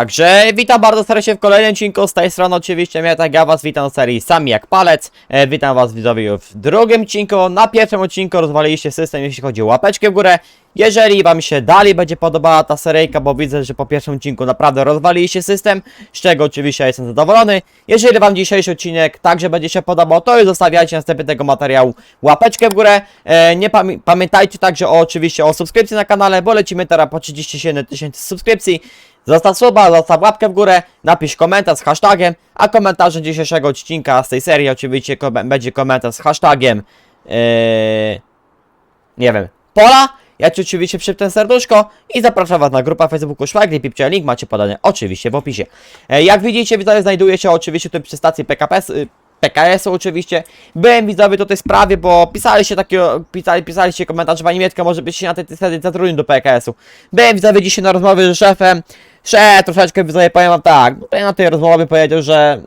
Także witam bardzo serdecznie w kolejnym odcinku, z tej strony oczywiście mnie tak ja was witam w serii Sami jak palec, e, witam was widzowie w drugim odcinku, na pierwszym odcinku rozwaliliście system jeśli chodzi o łapeczkę w górę, jeżeli wam się dalej będzie podobała ta seryjka, bo widzę, że po pierwszym odcinku naprawdę rozwaliliście system, z czego oczywiście jestem zadowolony, jeżeli wam dzisiejszy odcinek także będzie się podobał, to już zostawiajcie następny tego materiału łapeczkę w górę, e, nie pamię pamiętajcie także o, oczywiście o subskrypcji na kanale, bo lecimy teraz po 37 tysięcy subskrypcji, Zostaw suba, zostaw łapkę w górę, napisz komentarz z hashtagiem, a komentarzem dzisiejszego odcinka z tej serii oczywiście ko będzie komentarz z hashtagiem yy, nie wiem, pola. Ja ci oczywiście przypnę serduszko i zapraszam was na grupę Facebooku Szwagry Pipcie, link macie podany oczywiście w opisie. E, jak widzicie, widzowie, znajduje się oczywiście tutaj przy stacji PKP, PKS-u oczywiście. Byłem widzowie do tej sprawie, bo pisaliście takie, pisali, pisaliście komentarze, pani Mietka może być się na tej wtedy zatrudnił do PKS-u. Byłem widzowie dzisiaj na rozmowie z szefem, szef troszeczkę widzowie powiem wam tak, no tutaj na tej rozmowie powiedział, że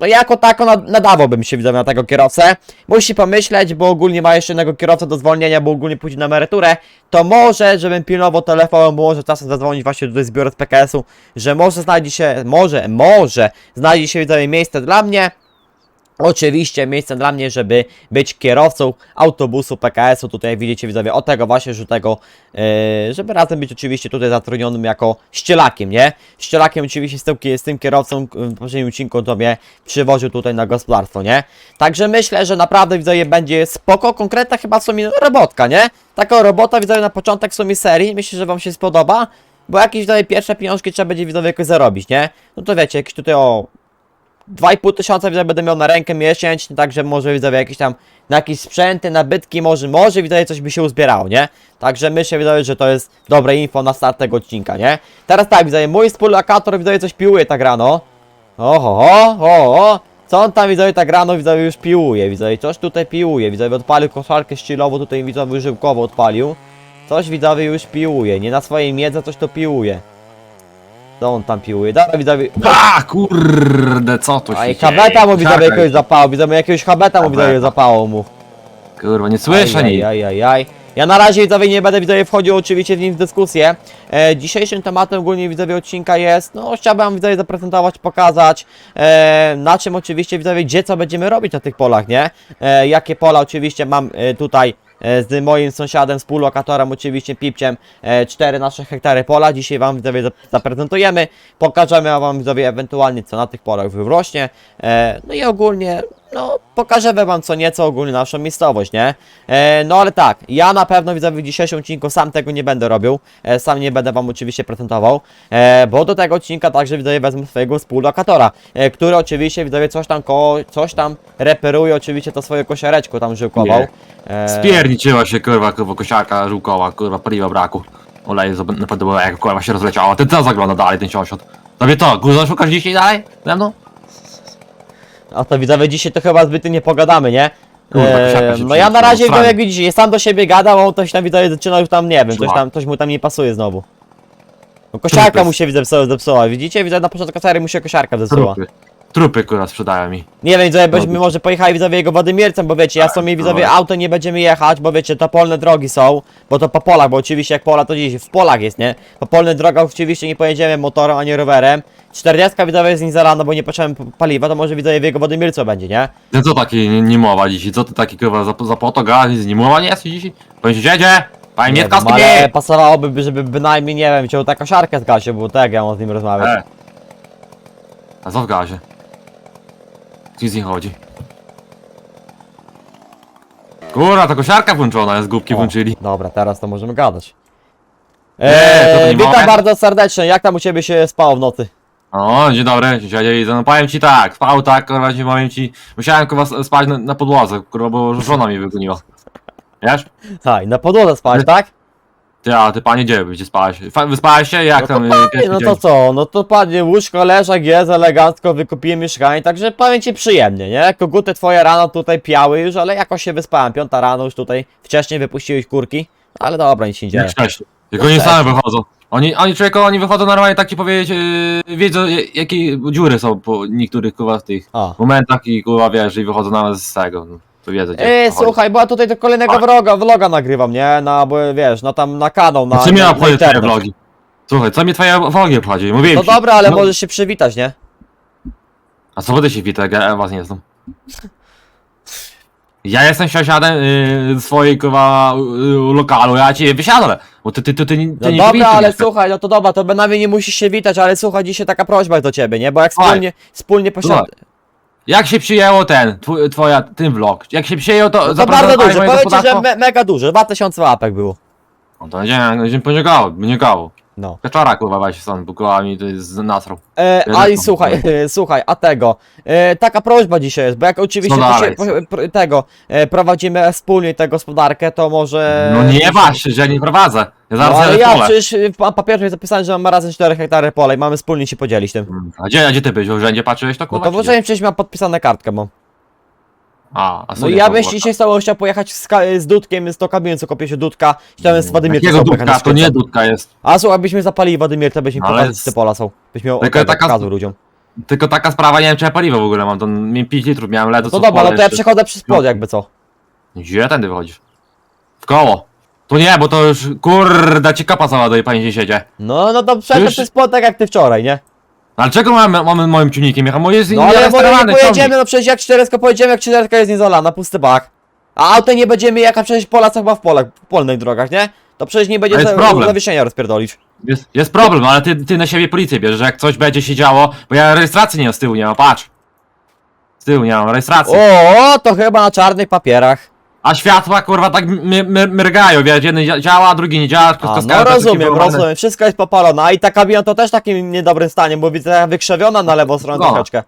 no jako tako nad, nadawałbym się widzowie na tego kierowcę. Musi pomyśleć, bo ogólnie ma jeszcze jednego kierowcę do zwolnienia, bo ogólnie pójdzie na emeryturę. To może, żebym pilnował telefon, może czasem zadzwonić właśnie tutaj zbiorę z PKS-u, że może znajdzie się, może, może znajdzie się widzowie miejsce dla mnie. Oczywiście miejsce dla mnie, żeby być kierowcą autobusu PKS-u. Tutaj widzicie widzowie o tego właśnie, że tego, yy, żeby razem być oczywiście tutaj zatrudnionym jako ścielakiem, nie? Ścielakiem oczywiście z tym, z tym kierowcą w poprzednim odcinku to mnie przywoził tutaj na gospodarstwo, nie? Także myślę, że naprawdę widzowie będzie spoko, konkretna chyba w sumie robotka, nie? Taka robota widzowie na początek w sumie serii, myślę, że wam się spodoba. Bo jakieś tutaj pierwsze pieniążki trzeba będzie widzowie jakoś zarobić, nie? No to wiecie, jakieś tutaj o 2,5 tysiąca widzowie będę miał na rękę miesięcznie, także może widzowie jakieś tam na jakieś sprzęty, nabytki, może, może widzowie coś by się uzbierało, nie? Także myślę widzowie, że to jest dobre info na start tego odcinka, nie? Teraz tak widzowie, mój współlokator widzowie coś piłuje tak rano. Oho, ho, ho, ho. Co on tam widzowie tak rano widzowie już piłuje, widzowie, coś tutaj piłuje, widzowie odpalił koszarkę ścilowo, tutaj widzowie żyłkowo odpalił. Coś widzowie już piłuje, nie na swojej miedze coś to piłuje. Co on tam piłuje? Dobra widzowie, A kurde, co to się a i dzieje? habeta mu widzowie Czekaj. jakiegoś zapało, widzowie jakiegoś habeta mu widzowie Habeta. zapało mu. Kurwa, nie słyszę aj, nic. aj, aj, aj. Ja na razie widzowie nie będę widzowie wchodził oczywiście z nim w dyskusję. E, dzisiejszym tematem ogólnie widzowie odcinka jest, no chciałbym widzowie zaprezentować, pokazać e, na czym oczywiście widzowie, gdzie co będziemy robić na tych polach, nie? E, jakie pola oczywiście mam e, tutaj z moim sąsiadem, współlokatorem oczywiście Pipciem, e, 4 nasze hektary pola. Dzisiaj wam widzowie zap- zaprezentujemy, pokażemy wam widzowie ewentualnie co na tych polach wyrośnie. E, no i ogólnie no, pokażemy wam co nieco ogólnie naszą miejscowość, nie? E, no ale tak, ja na pewno widzę w dzisiejszym odcinku sam tego nie będę robił, e, sam nie będę wam oczywiście prezentował, e, bo do tego odcinka także widzowie wezmę swojego współlokatora, e, który oczywiście widzowie coś tam ko coś tam reperuje oczywiście to swoje kosiareczko tam żyłkował. E, Spierniczyła się kurwa, kurwa kosiarka żółkowa, kurwa paliwa braku. Oleju naprawdę było jak kurwa się rozleciała. Ty co zagląda dalej ten sąsiad? Tobie to, kurwa szukasz dzisiaj dalej? Ze mną? A to widzowie dzisiaj to chyba zbyt nie pogadamy, nie? Kurwa, Eee, się no ja na razie strasznie. jak widzicie, jest sam do siebie gadał, a on coś tam widzowie zaczyna już tam, nie wiem, coś tam, coś mu tam nie pasuje znowu. No, kosiarka Trupy. mu się widzę zepsuła, zepsuła. widzicie? Widzę na początku serii mu się kosiarka zepsuła. Trupy. Trupy kurwa sprzedają mi. Nie wiem, widzowie, byśmy może pojechali widzowie jego Władimiercem, bo wiecie, ja Tak, sobie widzowie auto nie będziemy jechać, bo wiecie, to polne drogi są, bo to po polach, bo oczywiście jak pola to gdzieś w polach jest, nie? Po polnych drogach oczywiście nie pojedziemy motorem ani rowerem. 40 widzowie jest nie zalana, bo nie potrzebujemy paliwa, to może widzowie w jego Władimiercu będzie, nie? Ty co taki nie, nie mowa dzisiaj? Co ty taki kurwa za, za po to gadasz? Nie jest dzisiaj? Powiem ci jedzie! Panie Nie Mietka wiem, ale pasowałoby, żeby bynajmniej, nie wiem, wziął taką siarkę z Gasią, bo tak ja mam z nim rozmawiać. E. A co w gazie? Ci z nim chodzi? Kurwa, to kosiarka włączona jest, głupki włączyli. Dobra, teraz to możemy gadać. Nie, to Eee, nie witam mogę. bardzo serdecznie, jak tam u ciebie się spało w nocy? O, dzień dobry, dzisiaj no powiem ci tak, spał tak, kurwa, ci powiem ci, musiałem kurwa spać na, na podłodze, kurwa, bo żona mnie wygoniła. Wiesz? Tak, na podłodze spać, tak? Ty, a ty panie gdzie gdzie spałeś? Fa- Wyspałeś się? Jak No tam to y, panie, pierwszy no dzień? to co, no to panie, łóżko, leżak jest, elegancko, wykupiłem mieszkanie, także powiem ci przyjemnie, nie? Koguty twoje rano tutaj piały już, ale jakoś się wyspałem, piąta rano już tutaj, wcześniej wypuściłeś kurki, ale dobra, nic się nie dzieje. Jak wcześniej. Jak oni No same wychodzą. Oni, oni człowieku, oni wychodzą normalnie tak ci powiedzieć, yy, wiedzą je- jakie dziury są po niektórych kurwa w tych A. momentach i kurwa wiesz, i wychodzą nawet z tego. No, to wiedzą gdzie Ej, słuchaj, bo ja tutaj do kolejnego Tak. vloga, nagrywam, nie? Na, bo wiesz, no tam na kanał, na, Na czym na, na powiedzieć twoje internet. vlogi? Słuchaj, co mi twoje wogi obchodzi? Mówiłem No ci. dobra, ale No, możesz się przywitać, nie? A co będę się witał, jak ja was nie znam? Ja jestem sąsiadem y, swojej kurwa y, lokalu, ja ci wysiadam, bo ty, ty, ty, ty, ty, No nie dobra, powinien ale mieszkać. słuchaj, no to dobra, to bynajmniej nie musisz się witać, ale słuchaj, dzisiaj taka prośba do ciebie, nie? Bo jak Słuchaj. wspólnie, wspólnie. Słuchaj, Jak się przyjęło ten, twój, twoja, ten vlog? Jak się przyjęło to... No to zaprezentowałeś bardzo duże, moje powiem ci, że gospodarstwo? me mega duże, 2000 łapek było. No to będzie, będzie podziękował, podziękował. No. Kaczora kurwa weź stąd, bo kurwa mi to jest. E, Ja też i mam słuchaj, problem. słuchaj, a tego, e, taka prośba dzisiaj jest, bo jak oczywiście Co posie- dalej? po, pro- tego, e, prowadzimy wspólnie tę gospodarkę, to może... No nie właśnie, że ja nie prowadzę. Ja No zaraz ale ja pole. przecież w pa- papierze jest zapisane, że mamy razem 4 hektary pola i mamy wspólnie się podzielić tym. A gdzie, a gdzie ty byś? W urzędzie patrzyłeś to No kurwa? to w czy gdzie? urzędzie przecież mam podpisane kartkę mam. A, a No i ja bym dzisiaj z chciał pojechać z, ka- z Dudkiem, z kabiny, co kopię się Dudka, chciałem z Jakiego tobą pojechać na dudka? To nie dudka jest. A słuchaj, byśmy zapalili Władimir, to byśmy No ale pokazać, z- te pola są. Byś miał Tylko taka- pokazał ludziom. Tylko taka sprawa, nie wiem czy ja paliwo w ogóle mam, to miałem 5 litrów, miałem ledo No co w dobra, pole no to ja jeszcze. przechodzę przez płot jakby co. Gdzie tędy wychodzisz? W koło. To nie, bo to już kurde ci kopa cała do pani się siedzie. No, no to przechodzę Już- przez płot tak jak ty wczoraj, nie? Ale czego mamy, mamy moim ciunikiem jechać? Bo jest No ale może nie pojedziemy, no przecież jak cztereska pojedziemy, jak cztereska jest niezalana, pusty bak. A autem nie będziemy jechać przecież pola co chyba w polach, w polnych drogach, nie? To przecież nie będzie Ale jest za- problem. zawieszenia rozpierdolić. Jest, jest problem, ale ty, ty na siebie policję bierzesz, że jak coś będzie się działo, bo ja rejestracji nie mam z tyłu, nie mam, patrz. Z tyłu nie mam rejestracji. O, to chyba na czarnych papierach. A światła kurwa tak my, my, mrygają, wiesz, jeden dzia- działa, a drugi nie działa, tylko A, no to jest takie rozumiem, rozumiem, wszystko jest popalone. A i ta kabina to też takim niedobrym stanie, bo widzę wykrzewiona na lewą stronę No. troszeczkę.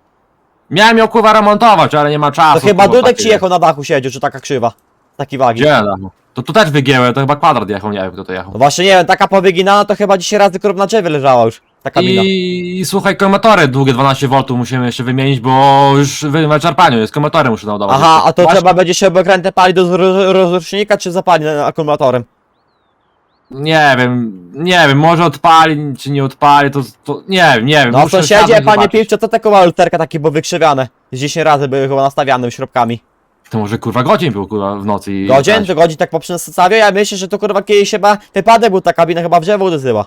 Miałem ją kurwa remontować, ale nie ma czasu. To chyba kurwa, Dudek ci jechał na dachu siedział, czy taka krzywa. Taki wagi. Gdzie dachu? To tu też wygięłem, to chyba kwadrat jechał, nie wiem kto to jechał. No właśnie nie wiem, taka powyginana to chyba dzisiaj razy krób na drzewie leżała już. Ta kabina. I, I słuchaj, komatory długie 12 V musimy jeszcze wymienić, bo już w wyczerpaniu jest, komatory muszę naładować. Aha, a to Masz- trzeba będzie się okrętę palić do roz- rozrusznika, czy zapalić akumulatorem? Nie wiem, nie wiem, może odpali, czy nie odpali, to, to nie wiem, nie wiem. No muszę sąsiedzie, siadać panie zobaczyć. Piwcze, co taką lusterka takie było wykrzywiane? Z 10 razy były chyba nastawiane śrubkami. To może kurwa godzin był kurwa w nocy i... Godzin? To godzin tak poprzez stawię? Ja myślę, że to kurwa kiedyś chyba wypadek był ta kabina, chyba w drzewo uderzyła.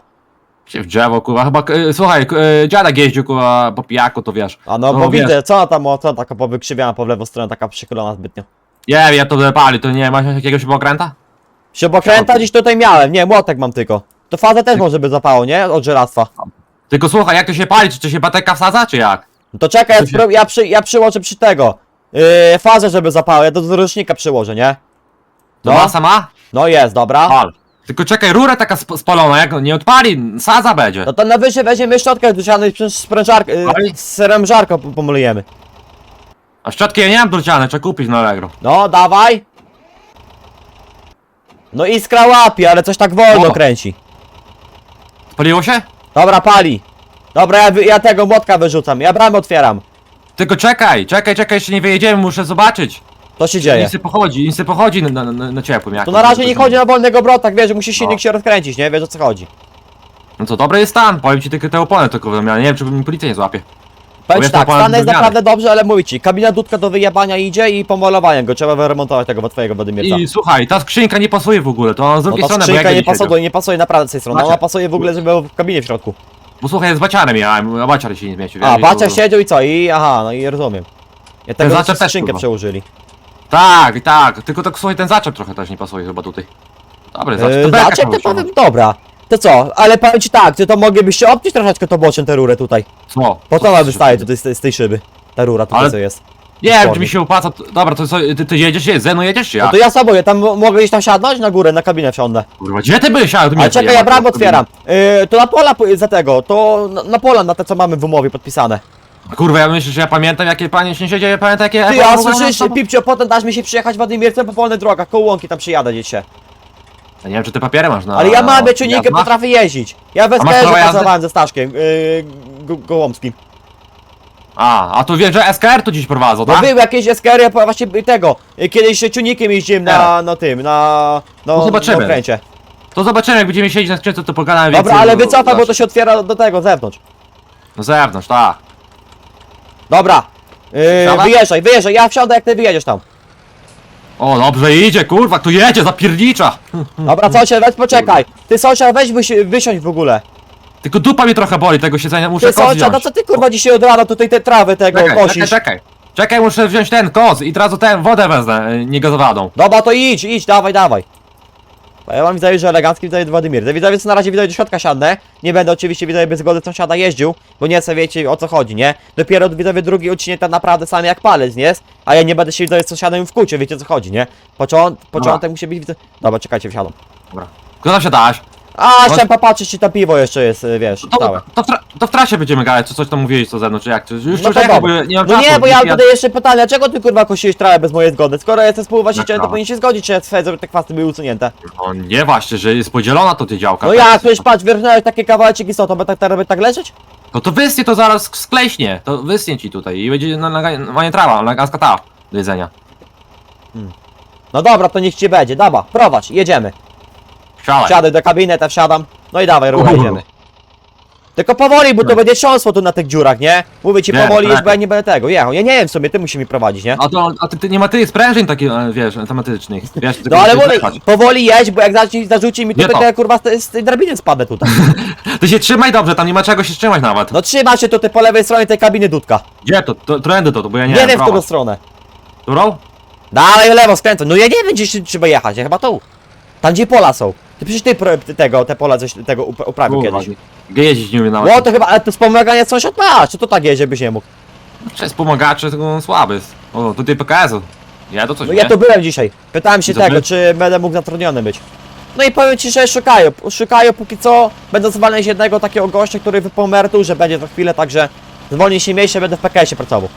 Się w drzewo kurwa, chyba, e, słuchaj, e, dziadek jeździł kurwa po pijaku, to wiesz. A no, No, bo wiesz. widzę, co ona tam, o, co ona taka powykrzywiana po w lewą stronę, taka przychylona zbytnio. Nie wiem, ja to pali, to nie, masz jakiegoś pokręta? Śrubokręta Ja- gdzieś tutaj miałem, nie, młotek mam tylko. To fazę też może by zapało, nie? Od żelastwa. Tylko słuchaj, jak to się pali, czy to się baterka wsadza, czy jak? No to czekaj, ja, się- spró- ja, przy, ja przyłożę przy tego. Yy, fazę, żeby zapało, ja do zrusznika przyłożę, nie? To No. masa ma? No jest, dobra. Pal. Tylko czekaj, rura taka sp spalona, jak nie odpali, sadza będzie. No to na wyżej weźmiemy szczotkę dusiany przez sprężarkę, po- pomyliemy. A szczotki ja nie mam druciane, trzeba kupić na Allegro. No, dawaj. No iskra łapie, ale coś tak wolno O. kręci. Spaliło się? Dobra, pali. Dobra, ja, wy- ja tego młotka wyrzucam, ja bramę otwieram. Tylko czekaj, czekaj, czekaj, jeszcze nie wyjedziemy, muszę zobaczyć. To się dzieje. Nic nie pochodzi, nic nie pochodzi na, na, na, na ciepłym jak. To na razie nie chodzi na wolnego obrotach, wiesz, że musi silnik się rozkręcić, nie? Wiesz o co chodzi. No to dobry jest stan, powiem ci tylko te opony tylko wymiany, nie wiem czy mi policja nie złapie. Powiem ci tak, to pan stan jest wymiany. naprawdę dobrze, ale mówię ci, kabina dudka do wyjebania idzie i pomalowania go, trzeba wyremontować tego twojego Władimierca. I słuchaj, ta skrzynka nie pasuje w ogóle, to z No drugiej to strony, bo skrzynka jak nie pasuje. nie pasuje naprawdę z tej strony, Bacia. ona pasuje w ogóle, żeby był w kabinie w środku. Bo słuchaj, z baciarem jechałem, a baciar się nie zmieścił. A, wiesz, i bacia to- siedział i co? I aha, no i rozumiem. Ja tego zaczep też, skrzynkę kurwa. przełożyli. Tak, tak, tylko tak słuchaj, ten zaczep trochę też nie pasuje chyba tutaj. Dobry zaczep, Yy, to Zaczep chyba to powiem, dobra. To co, ale powiem ci tak, ty to moglibyście obciąć troszeczkę to boczem tę rurę tutaj. Co? Po co ona wystaje tutaj z, tej- z tej szyby? Ta rura tutaj Ale- co jest. Nie czy mi się opłaca, to- dobra, to co, ty, ty jedziesz, jest, ze mną jedziesz czy ja? No to ja sobie, ja tam mo- mogę iść tam siadnąć na górę, na kabinę wsiądę. Kurwa, gdzie ty byłeś? Ale, tu mnie Ale czekaj, ja bramę otwieram. Yy, to na pola za tego, to na, na pola, na te co mamy w umowie podpisane. Kurwa, ja myślę, że ja pamiętam jakie panie się siedzie, ja pamiętam jakie... Ty, a słyszysz, Pipcio, potem dasz mi się przyjechać Władimiercem po polnych drogach, koło łąki tam przyjadę gdzieś się. Ja nie wiem, czy ty papiery masz na... Ale ja mam na- czujnikiem, jazda? potrafię jeździć. Ja w SKR-ze pracowałem ze Staszkiem, yy, go, Gołąbskim. A, a tu wiem, że SKR tu dziś prowadzą, No tak? był jakieś SKR, ja właśnie tego, y, kiedyś czujnikiem jeździłem na, Teraz. na tym, na, no, No zobaczymy. na okręcie. To zobaczymy, jak będziemy siedzieć na skrzynce, to pogadamy Dobra, więcej. ale bo- wycofaj, bo to się otwiera do tego, zewnątrz. Na zewnątrz, tak. Dobra, yy, wyjeżdżaj, wyjeżdżaj, ja wsiądę jak ty wyjedziesz tam. O, dobrze idzie, kurwa, tu jedzie, zapiernicza! Dobra, sąsiad, weź poczekaj. Ty sąsiad, weź wysi wysiądź w ogóle. Tylko dupa mnie trochę boli tego siedzenia, muszę Ty sąsiad, no wziąć. co ty kurwa dzisiaj od rana tutaj te trawy tego Czekaj, czekaj, kosisz? czekaj. Czekaj, muszę wziąć ten koz i teraz ten wodę wezmę, y, niegazowaną. Dobra, to idź, idź, dawaj, dawaj. Ja mam widzę, że elegancki widzę Władimir. Widzowie co na razie widzę do środka siadnę. Nie będę oczywiście widzę bez zgody sąsiada jeździł, bo nie chcę wiecie o co chodzi, nie? Dopiero widzowie drugi odcinek tak naprawdę sam jak palec, nie jest? A ja nie będę się widzowie z sąsiadem w kłócie, wiecie o co chodzi, nie? Począt, początek musi być widzę. Dobra, czekajcie, wsiadam. Dobra. Kto tam się dałaś? A, No. chciałem popatrzeć, czy to piwo jeszcze jest, y, wiesz, To, całe. to, w tra- to w trasie będziemy gadać, czy coś tam mówiłeś co ze mną, czy jak? Czy już No no to czekaj, bo dobra. nie mam No czasu. nie, bo ja dzisiaj tutaj jeszcze pytanie, dlaczego ty kurwa kosiłeś trawę bez mojej zgody? Skoro jestem współwłaścicielem, to Dobra. powinien się zgodzić, czy żeby te kwasy były usunięte. No nie właśnie, że jest podzielona to ty działka. No tak? jak, przecież patrz, wyrżnąłeś takie kawałeczki, co, to by tak, tak, tak leżeć? No to wysnie to zaraz skleśnie, to wysnie ci tutaj i będzie na, na, na nie trawa, na gaska ta do jedzenia. No dobra, to niech ci będzie, dobra, prowadź, jedziemy. Siadaj. Wsiadaj do kabineta, wsiadam. No i dawaj, rucha, Uhu. jedziemy. Tylko powoli, bo to będzie trząsło tu na tych dziurach, nie? Mówię ci Nie, powoli, tak. już bo ja nie będę tego jechał. Ja nie wiem w sumie, ty musi mi prowadzić, nie? A to, a ty, ty nie ma ty sprężyn takich, e, wiesz, automatycznych. Wiesz, tylko No ale musisz mówię, powoli jedź, bo jak zarzuci, zarzuci mi Nie to. to ja kurwa z, tej- z tej drabiny spadę tutaj. Ty się trzymaj dobrze, tam nie ma czego się trzymać nawet. No trzyma się tutaj po lewej stronie tej kabiny dudka. Gdzie to? to trendy to, bo ja nie, Nie, wiem, w którą stronę. Którą? Dalej w lewo skręcę. No ja nie wiem gdzie się trzeba jechać, ja chyba tu. Tam gdzie pola są. Ty przecież ty pro, ty tego, te pola coś tego up- uprawił Kurwa, kiedyś. Jeździć nie umiem nawet. No to chyba, ale to wspomaganie sąsiad masz, czy to tak jedzie byś nie mógł? Przez pomagacze to on słaby jest. O, tutaj PKS-u. Ja to coś, No nie? ja tu byłem dzisiaj. Pytałem się Dobry. tego, czy będę mógł zatrudniony być. No i powiem ci, że szukają. Szukają póki co. Będę zwalniać jednego takiego gościa, który po emeryturze będzie za chwilę, także zwolni się miejsce, będę w PKS-ie pracował.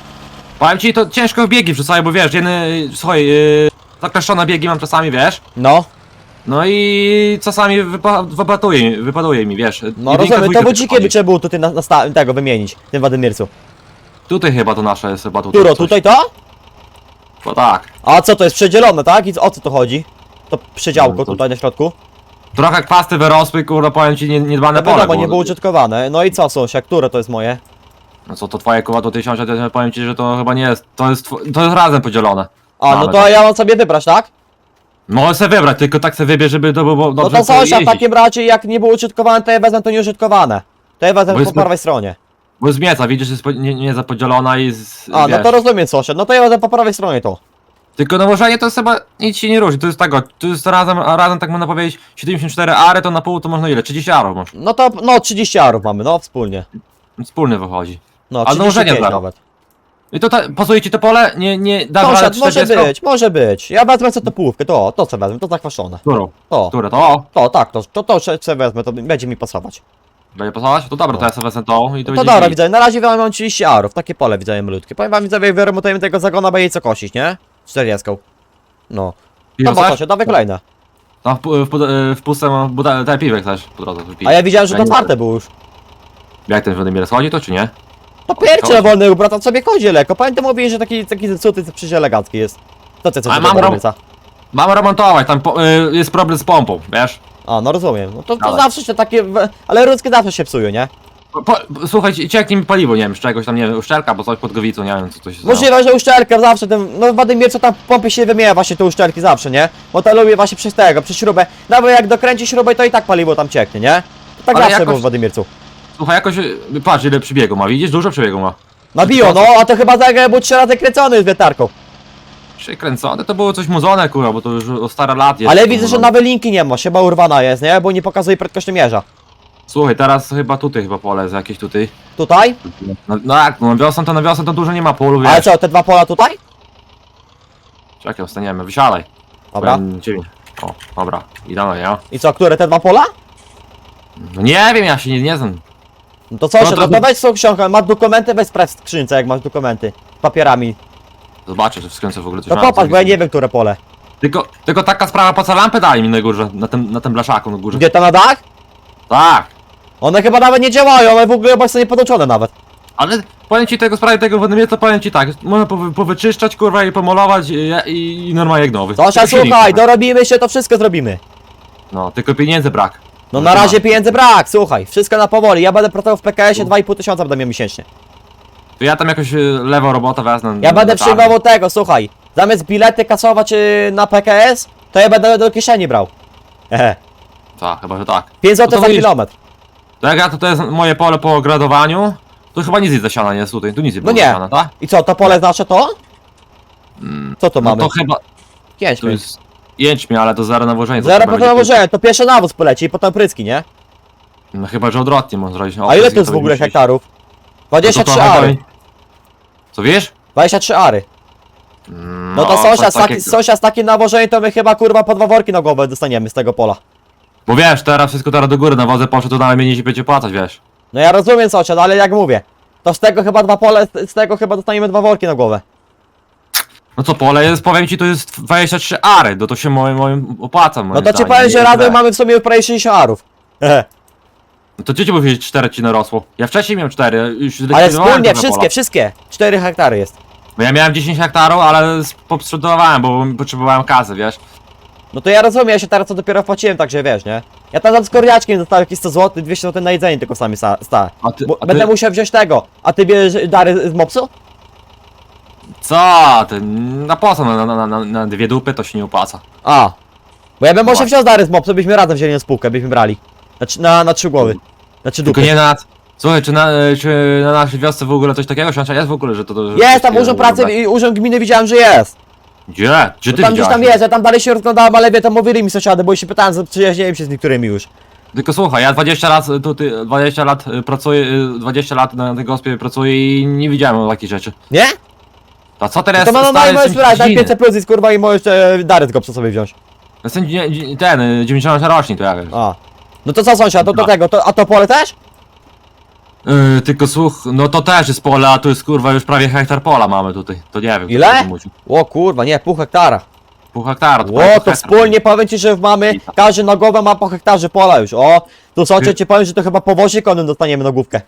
Powiem ci, to ciężko biegi wrzucają, bo wiesz, jedny, słuchaj, yy, biegi mam czasami, wiesz? No, No i czasami wypa wypaduje, wypaduje mi, wiesz. no jedynka, rozumiem. To budziki by trzeba było tutaj na, na sta- tego wymienić, w tym Wadymircu. Tutaj chyba to nasze jest chyba tutaj. Turo, coś. tutaj to? To tak. A co to jest przedzielone, tak? I o co to chodzi? To przedziałko No, to- tutaj na środku? Trochę kwasty wyrosły, kurwa, powiem ci, nie- niedbane No pole wiadomo, nie było. użytkowane. No i co sąsiad, które to jest moje? No co, to twoje koła do 1000, ja powiem ci, że to chyba nie jest, to jest, tw- to jest razem podzielone. A, no Nawet. to ja mam sobie wybrać, tak? Możesz sobie wybrać, tylko tak sobie wybierz, żeby to było No dobrze to sąsiad w jeździć. takim razie, jak nie było użytkowane, to ja wezmę to nieużytkowane. To ja wezmę Bo po jest- prawej stronie. Bo jest mieca, widzisz, jest po- nie, nie zapodzielona i z, A, wiesz. no to rozumiem sąsiad, no to ja będę po prawej stronie to. Tylko no może nie, to jest chyba nic się nie różni, to jest tego, to jest razem, a razem tak można powiedzieć 74 ary, to na pół to można ile? 30 arów masz. No to, no 30 arów mamy, no wspólnie. Wspólny wychodzi. No, Ale dążenie 35 zero. nawet. I to ta, pasuje ci to pole? Nie, nie, radę Sąsiad, może 40? być, może być. Ja wezmę sobie to połówkę, to, to co wezmę, to zakwaszone. Którą? To, Które to? to, tak, to, to, to sobie wezmę, to będzie mi pasować. Będzie pasować? To dobra, to ja sobie wezmę tą i to No to będzie dobra, git. widzę, na razie mam 30 arów, takie pole widzę malutkie. Powiem wam, jak wyremontujemy tego zagona, będzie co kosić, nie? 40. No. Piwo No bo chcesz? sąsiad, dawaj kolejne. Tam w, w, w, w pustce mam butelkę, te piwek też po drodze wypić. A ja widziałem, że to otwarte było już. Jak ten Władimir schodzi to czy nie? To chodzi. na wolny brat, on sobie chodzi lekko. Pamiętam, mówili, że taki, taki zepsuty, co przecież elegancki jest. To ty coś Ale mam tego rom- wraca. Mamy remontować, tam po, y, jest problem z pompą, wiesz? A, no rozumiem. No to, to Dawaj. zawsze się takie, we- ale rudzkie zawsze się psują, nie? Po, po, słuchaj, cieknie mi paliwo, nie wiem, z czegoś tam, nie wiem, uszczelka, bo coś pod głowicą, nie wiem, co to się stało. Możliwe, że uszczelkę zawsze ten, no w Wadymircu tam pompy się wymienia właśnie te uszczelki zawsze, nie? Bo to lubię właśnie przez tego, przez śrubę. Nawet jak dokręci śrubę, to i tak paliwo tam cieknie, nie? To tak Ale zawsze jakoś- było w Wadymircu. Słuchaj, jakoś, y, patrz ile przybiegu ma, widzisz, dużo przybiegu ma. Na bio, no, a to chyba tak był trzy razy kręcony z wiertarką. Przykręcone, to było coś mudzone, kurwa, bo to już od stara lat jest. Ale to widzę, że mudzone. nowe linki nie ma, chyba urwana jest, nie? Bo nie pokazuje prędkości mierza. Słuchaj, teraz chyba tutaj chyba pole jest jakieś tutaj. Tutaj? No, no jak, no wiosną to na wiosnę to dużo nie ma polu, wiesz. Ale co, te dwa pola tutaj? Czekaj, wstaniemy, wysiadaj. Dobra. Powiem ci- O, dobra, idziemy, ja. I co, które te dwa pola? No nie wiem, ja się nie, nie znam. No to co, No no to- weź tą książkę, masz dokumenty, weź sprawdź w skrzynce, jak masz dokumenty. Papierami. Zobaczę, czy w skrzynce w ogóle coś mam, popatrz, bo ja nie wiem, które pole. Tylko, tylko taka sprawa, po co lampę dali mi na górze, na tym, na tym blaszaku na górze. Gdzie to na dach? Tak, One chyba nawet nie działają, one w ogóle chyba są nie podłączone nawet. ale powiem ci tego sprawy tego w to powiem ci tak, można powy, powyczyszczać, kurwa, i pomalować i, i, i normalnie jak nowy. Silnik, słuchaj, dorobimy się, to wszystko zrobimy. No, tylko pieniędzy brak. No na razie pieniędzy brak, słuchaj, wszystko na powoli. Ja będę pracował w PKS-ie 2,5 tysiąca będę miał miesięcznie. To ja tam jakoś y, lewą robotę wezmę. Ja będę przyjmował tego, słuchaj. Zamiast bilety kasować y, na PKS, to ja będę do kieszeni brał. Ehe. Tak, chyba, że tak. 5 No zł to za widzisz. kilometr. To jak ja to, to jest moje pole po gradowaniu, to chyba nic zasiana nie jest tutaj, tu nic nie No było nie. zasiana, tak? I co, to pole nasze to? Co to No mamy? to chyba, to Jęczmień. jest jęczmień, ale to zero nawożenie. to Zero chyba potem będzie- nawożenie, to pierwszy nawóz poleci i potem pryski, nie? No chyba, że odwrotnie można zrobić. O, A ile to jest w ogóle będzie hektarów? No to 23 trochę ary. powiem- Co wiesz? 23 ary. No to sąsiad, z tak taki, sąsiad z takim nawożeniem to my chyba kurwa po dwa worki na głowę dostaniemy z tego pola. Bo wiesz, teraz wszystko teraz do góry, na wozę poszło, to dalej mnie nie będzie opłacać, wiesz. No ja rozumiem sąsiad, ale jak mówię, to z tego chyba dwa pole, z tego chyba dostaniemy dwa worki na głowę. No co, pole jest, powiem ci, to jest 23 ary, no to się moim, moim opłaca, moim No to ci zdaniem, powiem, że razem mamy w sumie prawie 60 arów. No to gdzie ci powiedzieć 4 ci narosło? Ja wcześniej miałem 4, już Ale zlikwidowałem wspólnie, te wszystkie, pola. wszystkie. 4 hektary jest. Bo ja miałem 10 hektarów, ale s- poprzedawałem, bo potrzebowałem kasy, wiesz. No to ja rozumiem, ja się teraz to dopiero wpłaciłem, także wiesz, nie? Ja tam z koriaczkiem dostałem jakieś 100 zł, 200 zł na jedzenie tylko sami sta. A ty, Bo a będę ty, musiał wziąć tego. A ty bierzesz dary z mopsu? Co ty, na po co, na, na, na, na dwie dupy to się nie opłaca. A. Bo ja bym może wziął dary z mopsu, byśmy razem wzięli na spółkę, byśmy brali. Na, trzy- na, na trzy głowy. Na trzy Tylko dupy. nie na... Słuchaj, czy na, e, czy na naszej wiosce w ogóle coś takiego siącia jest w ogóle, że to... to że Jest tam urząd pracy i urząd gminy widziałem, że jest. Gdzie? Gdzie No ty tam gdzieś tam jest, ja tam dalej się rozglądałem, ale wie, to mówili mi sąsiady, bo się pytałem, przyjaźniłem się z niektórymi już. Tylko słuchaj, ja 20 lat tu, ty, 20 lat y, pracuję, y, 20 lat na tej gospie pracuję i nie widziałem takich rzeczy. Nie? A co teraz To no, stary, możesz jestem tam dziedziny. 500 plus jest kurwa i możesz e, dary z gopsu sobie wziąć. Jestem dzie- dzie- ten, y, 90 rocznik to ja. A. No to co sąsiad, to do Tak. tego, to, a to pole też? Yy, tylko słuch, no to też jest pole, a tu jest kurwa już prawie hektar pola mamy tutaj. To nie wiem. Ile? to mówił. O kurwa, nie, pół hektara. Pół hektara. To O, prawie to hektar. wspólnie powiem ci, że mamy, każdy na głowę ma po hektarze pola już. O, tu sąsiad ci powiem, że to chyba powozie konnym dostaniemy na główkę.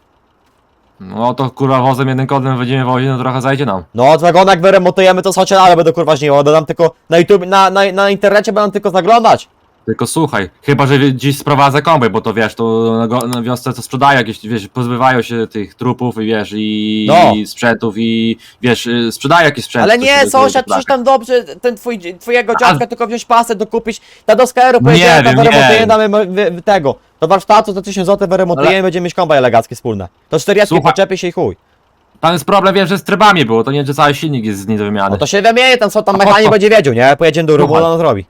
No to kurwa wozem jednym kodem będziemy wozić, no trochę zajdzie nam. No, z wagona jak wyremontujemy, to sąsiad, ale będę kurwa żniło, dodam tylko na YouTube, na, na, na internecie będą tylko zaglądać. Tylko słuchaj, chyba że gdzieś sprowadzę kombaj, bo to wiesz, to na, go, na wiosce to sprzedają jakieś, wiesz, pozbywają się tych trupów i wiesz, i, No. i sprzętów i wiesz, y, sprzedają jakieś sprzęty. Ale nie, sąsiad, przecież tam dobrze, ten twój, twojego dziadka tylko wziąć pasę, dokupić, ta doska aero tam wiem, nie wiem. damy wy- tego, do warsztatu za 1000 zł wyremontujemy, Ale- będziemy mieć kombaj elegackie wspólne. To 40 Słuchaj- się i chuj. Tam jest problem, wiem, że z trybami było, to nie, że cały silnik jest nie do wymiany. No to się wymieni, tam są tam mechanik co? będzie wiedział, nie? Pojedziemy do rumu, Słuchaj. on zrobi.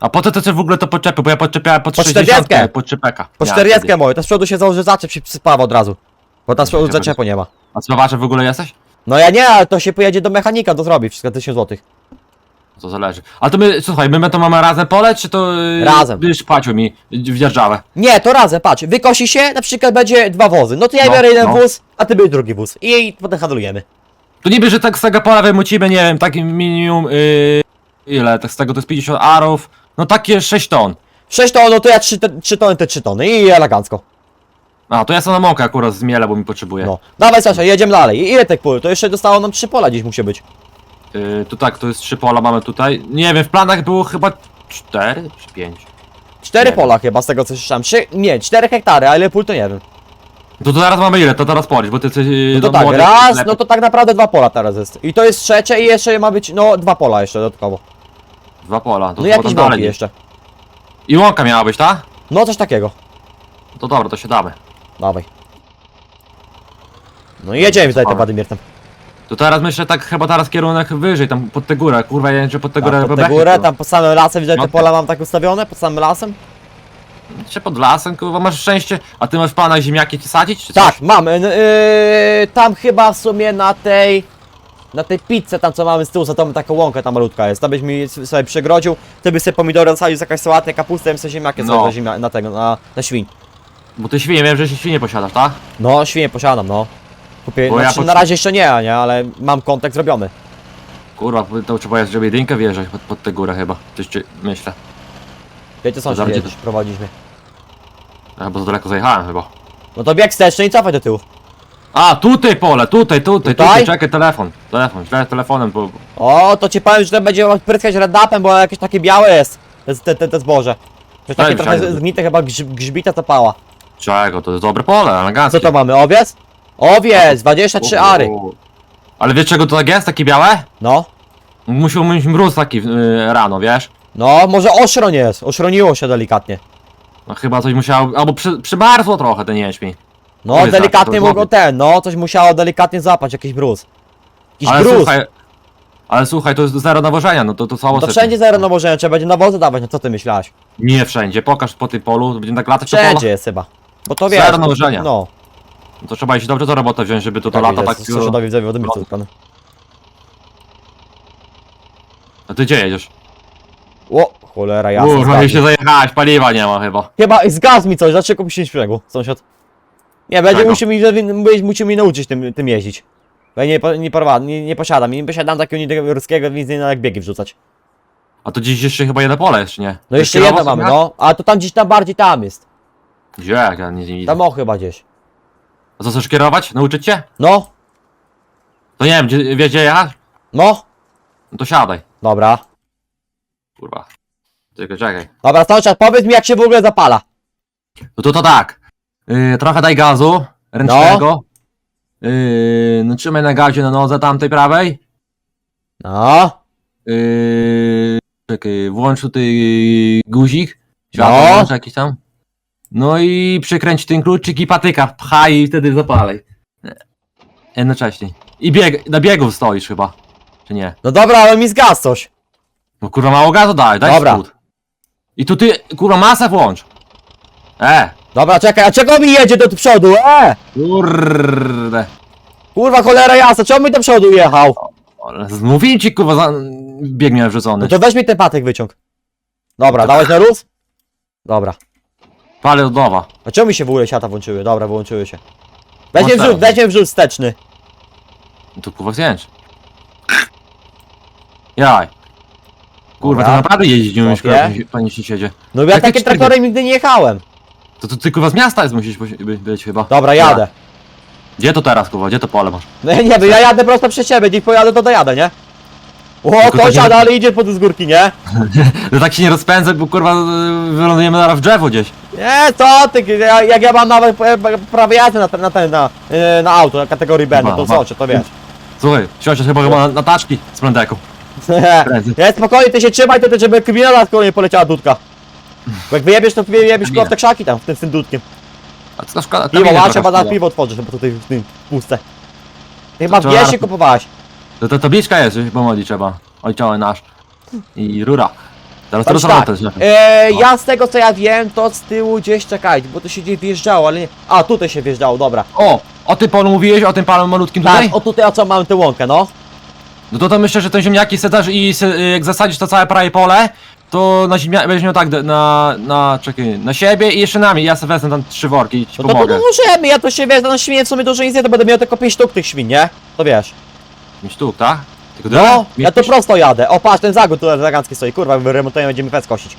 A po co to co w ogóle to poczepy, bo ja podczepiałem pod Po 60 40. pod czepeka. Po Ja 40 wtedy. moje, to z przodu się założy zaczep się przysypawa od razu. Bo tam z przodu zaczepu nie ma. A spawaczem w ogóle jesteś? No ja nie, ale to się pojedzie do mechanika, to zrobi wszystko 1000 zł. To zależy. Ale to my, słuchaj, my to mamy razem pole, czy to... Yy, Razem. Byś płacił mi w dzierżawę. Nie, to razem, patrz, wykosi się, na przykład będzie dwa wozy. No to ja No, biorę jeden no. wóz, a ty bierz drugi wóz. I potem handlujemy. To niby, że tak z tego pola wymucimy, nie wiem, takim minimum... Yy, ile? Tak z tego to jest 50 arów. No takie 6 ton. 6 ton, no to ja 3, 3 tony, te 3 tony i elegancko. A, to ja sobie na mąkę akurat zmielę, bo mi potrzebuję. No. Dawaj Sasza, jedziemy dalej. I ile tych pól? To jeszcze dostało nam 3 pola gdzieś musi być. Yy, to tak, to jest 3 pola mamy tutaj. Nie wiem, w planach było chyba 4 czy 5. 4 Nie pola chyba z tego co słyszałem. 3, nie, 4 hektary, a ile pól to nie wiem. To, to teraz mamy ile? To teraz policz, bo ty jesteś... yy, No to no, tak, młody, raz, lepiej. no to tak naprawdę dwa pola teraz jest. I to jest trzecie i jeszcze ma być, no dwa pola jeszcze dodatkowo. Dwa pola, to No tam bloki jeszcze. I łąka miała być, tak? No coś takiego. To dobra, to się damy. Dawaj. No i jedziemy tutaj tym Wadymirtem. To teraz myślę tak chyba teraz kierunek wyżej, tam pod tę górę, kurwa, ja czy pod tę górę Tam pod tę górę, tam pod samym lasem, widzę te No pola mam tak ustawione, pod samym lasem? Czy pod lasem, kurwa, masz szczęście, a ty masz w planach ziemniaki ci sadzić, czy coś? Tak, mam. Yy, tam chyba w sumie na tej. Na tej pizzy tam co mamy z tyłu, za tą taką łąkę tam malutka jest. To byś mi s- sobie przegrodził, ty byś sobie pomidory zasadził z jakaś sałatę, kapustę, ja bym sobie ziemniakie No. no. na tego, na, na świń. Bo ty świnie, wiem, że się świnie posiadasz, tak? No, świnie posiadam, no. Kupię, Bo ja znaczy, na razie jeszcze nie, nie, ale mam kontakt zrobiony. Kurwa, to trzeba jest, żeby jedynkę wjeżdżać pod, pod tę górę chyba, coś ci myślę. Wiecie co, Zaraz że gdzie prowadzisz mnie. Ja bo za daleko zajechałem chyba. No to bieg wsteczny i cofaj do tyłu. A, tutaj pole, tutaj, tutaj, Tutaj? tutaj, czekaj, telefon, telefon, źle telefonem, bo... O, to ci powiem, że to będzie pryskać redapem, bo jakieś takie białe jest. Te, te, te, te zboże. To jest takie Daj, trochę zgnite, chyba grz, grzbita to pała. Czego, to jest dobre pole, eleganckie. Co to mamy, owiec? Owiec, 23 ary. U. Ale wiesz czego to tak jest, takie białe? No. Musiał mieć mróz taki yy, rano, wiesz? No, może oszroń jest. Oszroniło się delikatnie. No chyba coś musiało, albo przy, przymarzło trochę ten jęczmień. No, Powiedz, delikatnie to mogło ten, no, coś musiało delikatnie zapać, jakiś bruz. Jakiś Ale bruz. słuchaj, ale słuchaj, to jest zero nawożenia, no to to cało No to sypie. wszędzie zero nawożenia, trzeba będzie nawozy dawać, no co ty myślałeś? Nie wszędzie, pokaż po tym polu, będzie tak latać po Wszędzie jest chyba. Bo to wiesz. Zero nawożenia. No. No To trzeba iść dobrze do roboty wziąć, żeby to, to Tak, lata tak... Sąsiadowi widzowie od no. pan. A ty gdzie jedziesz? O, cholera jasna. Kurwa, mi się zajechałeś, paliwa nie ma chyba. Chyba zgaz mi coś, dlaczego kupić śpiegu, sąsiad? Nie, będzie Czego? musi mi, będzie- musi mi nauczyć tym, tym jeździć. Bo ja nie, nie, porwa, nie, nie posiadam, nie posiadam takiego niedorskiego, więc nie na jak biegi wrzucać. A to dziś jeszcze chyba jedno pole jeszcze nie? No jeszcze jedno mamy, no. A to tam gdzieś tam bardziej tam jest. Gdzie? Ja nie, nie widzę. Tam o chyba gdzieś. A co chcesz kierować? Nauczyć cię? No, To nie wiem, gdzie, wiesz gdzie jechać? no. No to siadaj. Dobra. Kurwa. Tylko czekaj. Dobra, sąsiad, powiedz mi jak się w ogóle zapala. No to to tak. Yy, trochę daj gazu ręcznego. Yy, no trzymaj na gazie na nodze tamtej prawej. No. Yy, czekaj, włącz tutaj guzik. Światło No. włącz jakiś tam. No i przykręć ten kluczyk i patyka pchaj i wtedy zapalaj. Jednocześnie. I bieg, na biegu stoisz chyba. Czy nie? No dobra, ale mi zgasł coś. No kurwa mało gazu daj, daj Dobra. spód. I tu ty, kurwa masę włącz. E, Dobra, czekaj, a czego mi jedzie do przodu, e? kurde. Kurwa, cholera jasna, czemu mi do przodu jechał? Ale Mówiłem ci kurwa, za... bieg miałem wrzucony. No to weź mi ten patek wyciąg. Dobra, dałeś na luz? Dobra. Palę od nowa. A czemu mi się w ogóle siata włączyły? Dobra, wyłączyły się. Weź Masz wrzut, teraz. weź mnie wrzut wsteczny. No to kurwa zdjęć. Jaj. Kurwa, Dobra. to naprawdę jeździć nie umiesz, kurwa, pani- się siedzie. No ja Jakie takie cztery? traktorem nigdy nie jechałem. To, to ty kurwa z miasta jest, musisz posi- by- być chyba. Dobra, jadę. Gdzie to teraz kurwa, gdzie to pole masz? No ja nie wiem, ja jadę prosto przy siebie, gdzieś pojadę, to dojadę, nie? O, Tylko to sąsiad, nie- ale idzie pod z górki, nie? No tak się nie rozpędzę, bo kurwa y, wylądujemy zaraz w drzewo gdzieś. Nie, co ty, ja- jak ja mam nawet e, prawie jazdy na, ten- na ten, na, e, na auto, na kategorii B, no to Aha, co, czy to wiesz? Słuchaj, siąść chyba chyba na, na taczki z. Prędzej. Nie, spokojnie, ty się trzymaj, to ty, żeby kryminala z nie poleciała dudka. Bo jak wyjebiesz, to wyjebiesz go w te krzaki tam, w tym, w tym dudkiem. A to szkoda, Piwo kamienie trochę trzeba na wpływa. piwo otworzyć, bo tutaj w tym puste. Ty chyba w trzeba- wiesie kupowałeś. To, to tabliczka jest, że się pomodli trzeba. Ojciony nasz. I rura. Teraz to tak, też. e, ja z tego co ja wiem, to z tyłu gdzieś, czekaj, bo to się gdzieś wjeżdżało, ale nie... A, tutaj się wjeżdżało, dobra. O! O tym polu mówiłeś, o tym polu malutkim Tak, tutaj? o tutaj o co mamy tę łąkę, no. No to to myślę, że te ziemniaki sedasz i se, y, jak zasadzisz to całe prawie pole, to na ziemia będziesz miał tak, na, na, czekaj, na siebie i jeszcze na mnie. Ja sobie wezmę tam trzy worki i ci No to, pomogę. możemy, ja to się wiesz, no świnie w sumie dużo nie zje, to będę miał tylko 5 sztuk tych świn, nie? To wiesz. Mieć sztuk, tak? Tylko No, tyle? ja to Mieć- prosto jadę. O, patrz, ten zagód tu elegancki stoi, kurwa, wyremontujemy, będziemy fest kosić.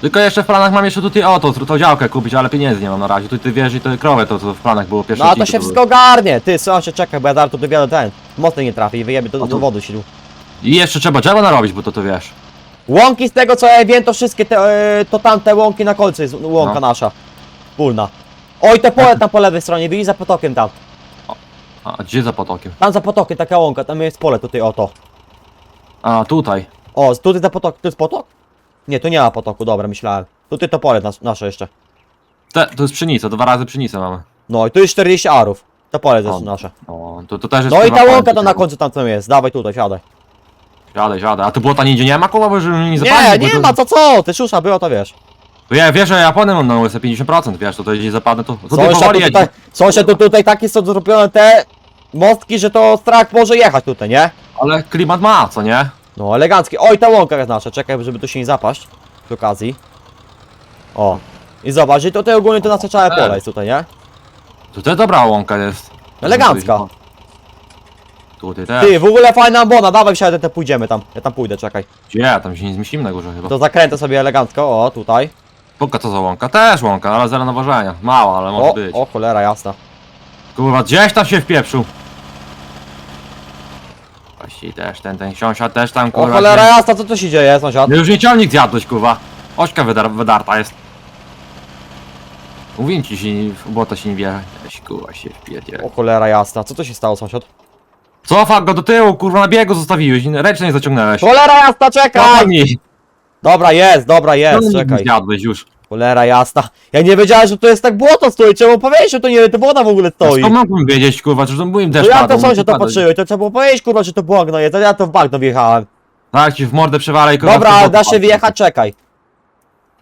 Tylko jeszcze w planach mam jeszcze tutaj, o, to, tą działkę kupić, ale pieniędzy nie mam na razie. Tu ty wiesz i to krowę, to co w planach było pierwsze No, to odcinki się były. wszystko ogarnie. Ty, co się czekaj, bo ja zaraz tu dowiadę ten. Mocny nie trafi i wyjebie do, do to- wody silu. I jeszcze trzeba drzewo narobić, bo to to wiesz. Łąki z tego co ja wiem, to wszystkie te, e, to tamte łąki na kolce jest łąka No. nasza. Wspólna. Oj, te pole tam po lewej stronie, widzisz za potokiem tam. A a gdzie za potokiem? Tam za potokiem taka łąka, tam jest pole tutaj, o to. A, tutaj. O, tutaj za potok, to jest potok? Nie, tu nie ma potoku, dobra, myślałem. Tutaj to pole nas, nasze jeszcze. Te, to jest pszenica, dwa razy pszenicę mamy. No i tu jest 40 arów. To pole jest O. nasze. O, to, to też jest No i ta łąka to na końcu tam co jest, dawaj tutaj, siadaj. Siadaj, siadaj. A tu błota nigdzie nie ma, bo żeby nie Nie, zapadnie. bo nie to- ma, co co, ty szusza było, to wiesz. To ja wiesz, że Japony mam na łysę 50%, wiesz, to to jeśli zapadnę, to... to ty Sąsiad powoli tu jedź. tutaj, sąsiad tu tutaj takie są zrobione te mostki, że to strach może jechać tutaj, nie? Ale klimat ma, co nie? No eleganckie. Oj, ta łąka jest nasza, czekaj, żeby tu się nie zapaść. Przy okazji. O. I zobacz, i tutaj ogólnie to nasze całe pole jest tutaj, nie? To to dobra łąka jest. Elegancka. Tutaj też. Ty, w ogóle fajna ambona, dawaj wsiadę, te pójdziemy tam. Ja tam pójdę, czekaj. Gdzie? Tam się nie zmieścimy na górze chyba. To zakręcę sobie elegancko, o, tutaj. Poka co za łąka? Też łąka, ale zero nawożenia. Mała, ale może O, być. o, cholera jasna. Kurwa, gdzieś tam się wpieprzył. Właściwie też, ten, ten sąsiad też tam, O, kurwa. cholera jasna, co tu się dzieje, sąsiad? No już nie ciągnik zjadłeś, kurwa. Ośka wydar, wydarta jest. Mówiłem ci, się nie, w się nie bierze. Weź, kurwa, się wpierdzielę. O, cholera jasna, co tu się stało, sąsiad? Cofa go do tyłu, kurwa, na biegu zostawiłeś, ręcznie nie zaciągnęłeś. Cholera jasna, czekaj! Dobra, jest, dobra, jest, Ciągnik czekaj. Zjadłeś już. Cholera jasna. Ja nie wiedziałem, że to jest tak błoto stoi. Czemu powiedzieć, że to nie to woda w ogóle stoi? Skąd mogłem wiedzieć, kurwa, że to byłem To deszcz ja padał, to sąsiad to padał. patrzyłem, to trzeba było powiedzieć kurwa, że to bagno jest, a ja to w bagno wjechałem. Tak, ci w mordę przewalaj, kurwa. Dobra, da się wjechać, czekaj.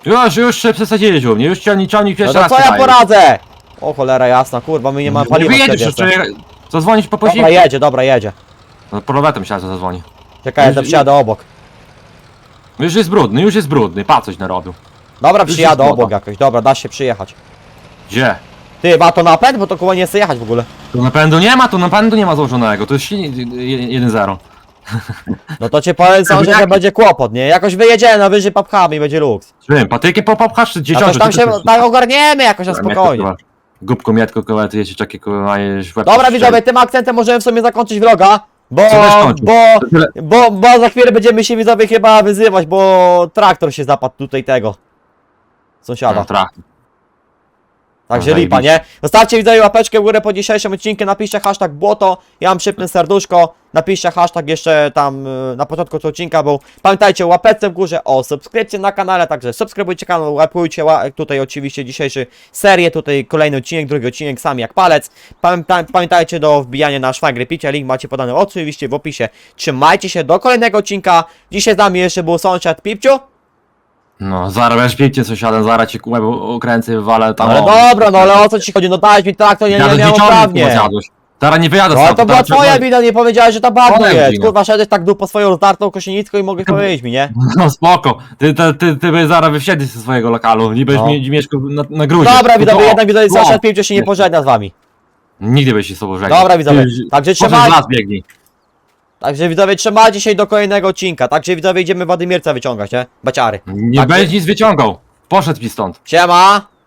Już, już się przesadzili u mnie, już ciągnik No pierwszy to raz co ja poradzę? O cholera jasna, kurwa, my nie mamy paliwa Nie wyjedziesz wtedy jeszcze, jeszcze. zadzwonić po posiłku. Dobra, jedzie, dobra, jedzie. No, prolowetem myślałem, że zadzwoni. Czekaj, ja to przyjadę obok. Już jest brudny, już jest brudny, pa coś narobił. Dobra, Już przyjadę jest obok woda. jakoś, dobra, da się przyjechać. Gdzie? Ty, ma to napęd, bo to kurwa nie chce jechać w ogóle. Tu napędu nie ma, tu napędu nie ma złożonego, to jest silnik y, 1.0. No to cię sąsiad, że jak- będzie kłopot, nie? Jakoś wyjedziemy, na wyżej papkami i będzie luks. Czym, patyki popchasz czy A dzieciąże? coś tam się tak ogarniemy jakoś na spokojnie. Gubko, mietko, koła, ty jeździsz takie koła, łeb. Dobra widzowie, tym akcentem możemy w sumie zakończyć vloga, bo, Co też kończyć? bo, bo, bo za chwilę będziemy się widzowie chyba wyzywać, bo traktor się zapadł tutaj tego. Sąsiada. No. Także lipa, nie? Zostawcie widzowie łapeczkę w górę po dzisiejszym odcinku, napiszcie hashtag błoto, ja mam przypnę serduszko, napiszcie hashtag jeszcze tam y, na początku tego odcinka był. Pamiętajcie o łapeczce w górze, o subskrypcji na kanale, także subskrybujcie kanał, łapujcie ła- tutaj oczywiście dzisiejszy serię, tutaj kolejny odcinek, drugi odcinek, sami jak palec. Pamięta, pamiętajcie do wbijania na szwagry picia, link macie podany oczywiście w opisie. Trzymajcie się do kolejnego odcinka, dzisiaj z nami jeszcze był sąsiad Pipciu. No, zaraz będziesz pięknie sąsiadem, zaraz ci łeb ukręcę, wywalę tam. Ale dobra, no ale o co ci chodzi, no dałeś mi traktor, ja nie Jadę miałem zjadłeś. Teraz nie wyjadę No sam, to była trzeba- twoja wina, nie powiedziałeś, że to bagno jest. Kurwa, szedłeś tak po swoją zdartą kosienicką i mogłeś powiedzieć mi, nie? No spoko, ty, ty, ty, ty by zaraz wysiedlisz ze swojego lokalu, nie będziesz No. mie- mieszkał na, na gruzie. Dobra, widzowie, No, jednak widzowie, no. sąsiad Piłcio się nie pożegna z wami. Nigdy byś się z sobą żegnał. Dobra, widzowie, także z las biegnij. Także widzowie, trzymajcie się do kolejnego odcinka. Także widzowie, idziemy Władimierca wyciągać, nie? Baciary. Nie Tak, będziesz nic wyciągał. Poszedł mi stąd. Siema!